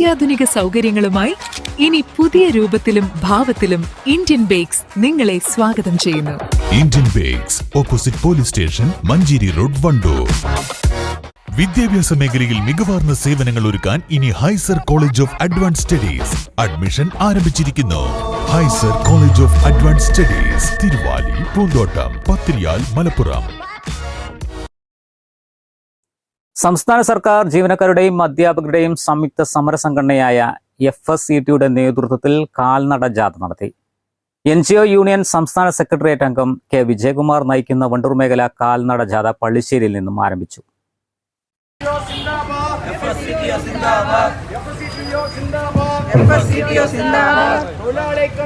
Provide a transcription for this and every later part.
അത്യാധുനിക സൗകര്യങ്ങളുമായി ഇനി പുതിയ രൂപത്തിലും ഭാവത്തിലും ഇന്ത്യൻ ബേക്സ് നിങ്ങളെ സ്വാഗതം ചെയ്യുന്നു. Indian bakes opposite police station Manjeri road Wandoor. വിദ്യാഭ്യാസ മേഖലയിൽ മികവാർന്ന സേവനങ്ങൾ ഒരുക്കാൻ ഇനി ഹൈസർ college of advance studies admission ആരംഭിച്ചിരിക്കുന്നു. ഹൈസർ college of advance studies Thiruvali Poonthottam Pathiriyal Malappuram. സംസ്ഥാന സർക്കാർ ജീവനക്കാരുടെയും അധ്യാപകരുടെയും സംയുക്ത സമര സംഘടനയായ എഫ് എസ് സി ടിയുടെ നേതൃത്വത്തിൽ കാൽനട ജാഥ നടത്തി. എൻ ജി ഒ യൂണിയൻ സംസ്ഥാന സെക്രട്ടേറിയറ്റ് അംഗം കെ വിജയകുമാർ നയിക്കുന്ന വണ്ടൂർ മേഖല കാൽനട ജാഥ പള്ളിശ്ശേരിയിൽ നിന്നും ആരംഭിച്ചു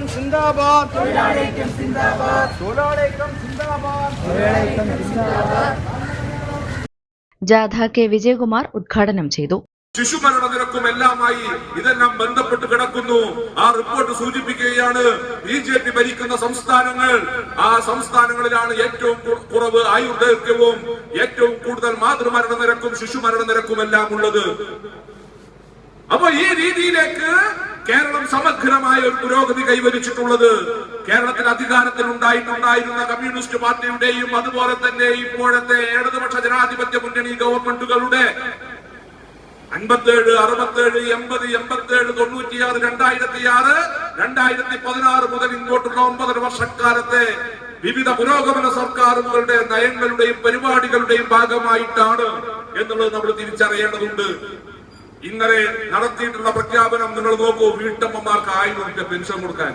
സിന്ദാബാദ് തൊഴിലാളിക്കം സിന്ദാബാദ് തൊഴിലാളിക്കം സിന്ദാബാദ് ജാഥ കെ വിജയകുമാർ ഉദ്ഘാടനം ചെയ്തു. ശിശുമരണ നിരക്കും എല്ലാമായി ഇതെല്ലാം ബന്ധപ്പെട്ട് കിടക്കുന്നു. ആ റിപ്പോർട്ട് സൂചിപ്പിക്കുകയാണ് ബി ജെ പി ഭരിക്കുന്ന സംസ്ഥാനങ്ങൾ. ആ സംസ്ഥാനങ്ങളിലാണ് ഏറ്റവും കുറവ് ആയുർദൈർഘ്യവും ഏറ്റവും കൂടുതൽ മാതൃമരണ നിരക്കും ശിശുമരണ നിരക്കും എല്ലാം ഉള്ളത്. അപ്പൊ ഈ രീതിയിലേക്ക് കേരളം സമഗ്രമായ ഒരു പുരോഗതി കൈവരിച്ചിട്ടുള്ളത് കേരളത്തിൽ അധികാരത്തിൽ ഉണ്ടായിട്ടുണ്ടായിരുന്ന കമ്മ്യൂണിസ്റ്റ് പാർട്ടിയുടെയും അതുപോലെ തന്നെ ഇപ്പോഴത്തെ ഇടതുപക്ഷ ജനാധിപത്യ മുന്നണി ഗവൺമെന്റുകളുടെ അൻപത്തേഴ് അറുപത്തേഴ് എൺപത് എൺപത്തേഴ് തൊണ്ണൂറ്റിയാറ് രണ്ടായിരത്തി ആറ് രണ്ടായിരത്തി പതിനാറ് മുതൽ ഇങ്ങോട്ടുള്ള ഒമ്പതര വർഷക്കാലത്തെ വിവിധ പുരോഗമന സർക്കാരുകളുടെ നയങ്ങളുടെയും പരിപാടികളുടെയും ഭാഗമായിട്ടാണ് എന്നുള്ളത് നമ്മൾ തിരിച്ചറിയേണ്ടതുണ്ട്. ഇന്നലെ നടത്തിയിട്ടുള്ള പ്രഖ്യാപനം നിങ്ങൾ നോക്കൂ വീട്ടമ്മമാർക്ക് ആയിരം രൂപ പെൻഷൻ കൊടുക്കാൻ.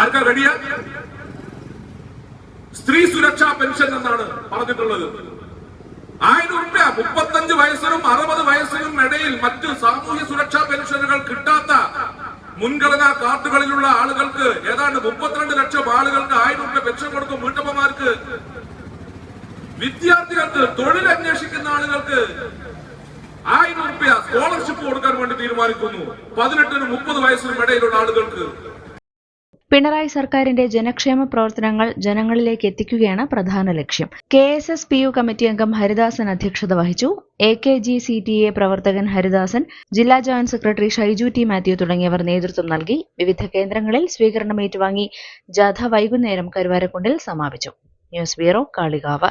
ആർക്കാ റെഡിയാ സ്ത്രീ സുരക്ഷാ പെൻഷൻ എന്നാണ് പറഞ്ഞിട്ടുള്ളത്. ആയിരം രൂപ മുപ്പത്തഞ്ച് വയസ്സിനും അറുപത് വയസ്സിനും ഇടയിൽ മറ്റ് സാമൂഹ്യ സുരക്ഷാ പെൻഷനുകൾ കിട്ടാത്ത മുൻഗണനാ കാർഡുകളിലുള്ള ആളുകൾക്ക് ഏതാണ്ട് മുപ്പത്തിരണ്ട് ലക്ഷം ആളുകൾക്ക് ആയിരം രൂപ പെൻഷൻ കൊടുക്കും വീട്ടമ്മമാർക്ക്. വിദ്യാർത്ഥികൾക്ക് തൊഴിൽ അന്വേഷിക്കുന്ന ആളുകൾക്ക് ആയിരം രൂപ സ്കോളർഷിപ്പ് കൊടുക്കാൻ വേണ്ടി തീരുമാനിക്കുന്നു. പതിനെട്ടിനും മുപ്പത് വയസ്സിനും ഇടയിലുള്ള ആളുകൾക്ക് പിണറായി സർക്കാരിന്റെ ജനക്ഷേമ പ്രവർത്തനങ്ങൾ ജനങ്ങളിലേക്ക് എത്തിക്കുകയാണ് പ്രധാന ലക്ഷ്യം. K S S P U committee അംഗം ഹരിദാസൻ അധ്യക്ഷത വഹിച്ചു. A K G C T A പ്രവർത്തകൻ ഹരിദാസൻ ജില്ലാ joint secretary Shaiju T Mathew തുടങ്ങിയവർ നേതൃത്വം നൽകി. വിവിധ കേന്ദ്രങ്ങളിൽ സ്വീകരണം ഏറ്റുവാങ്ങി ജാഥ വൈകുന്നേരം കരുവാരക്കുണ്ടിൽ സമാപിച്ചു. News bureau Kalikavu.